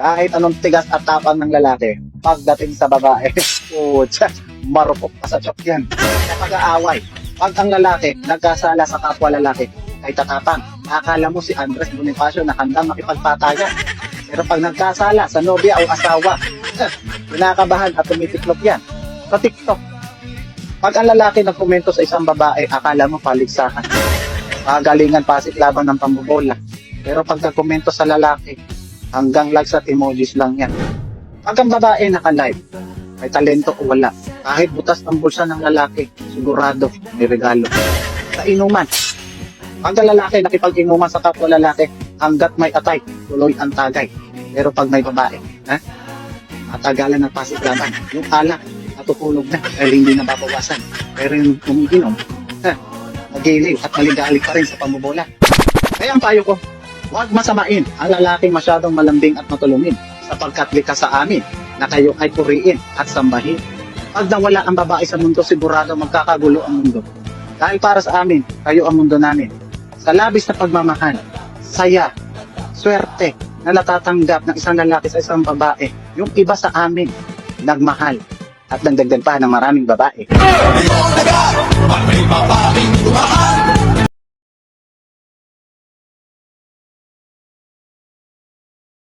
Kahit anong tigas at tapang ng lalaki, pagdating sa babae, putya, marupok pa sa chok yan. Kapag aaway, pag ang lalaki nagkasala sa kapwa lalaki, ay tatapang. Akala mo si Andres Bonifacio na handang makipagpatayan. Pero pag nagkasala sa nobya o asawa, kinakabahan at tumitiklop yan. Sa TikTok, pag ang lalaki nagkomento sa isang babae, akala mo paligsahan. Pagalingan pasit laban ng pambobola. Pero pag nagkomento sa lalaki, hanggang likes at emojis lang yan. Pag ang babae naka-live, may talento o wala. Kahit butas ang bulsa ng lalaki, sigurado may regalo. Sa inuman, pag ang lalaki nakipag-inuman sa kapwa lalaki, hanggat may atay, tuloy ang tagay. Pero pag may babae, ha? Matagalan ng pasit laban. Yung alak, natutulog na, dahil hindi na babawasan. Pero yung umiinom, ha? Nagiliw at maligali pa rin sa pambobola. Kaya ang payo ko, huwag masamain ang lalaking masyadong malambing at matulungin sapagkat likas sa amin na kayo ay puriin at sambahin. Pag nawala ang babae sa mundo, sigurado magkakagulo ang mundo. Dahil para sa amin, kayo ang mundo namin. Sa labis na pagmamahal, saya, swerte na natatanggap ng isang lalaki sa isang babae, yung iba sa amin, nagmahal at nagdagdag pa ng maraming babae.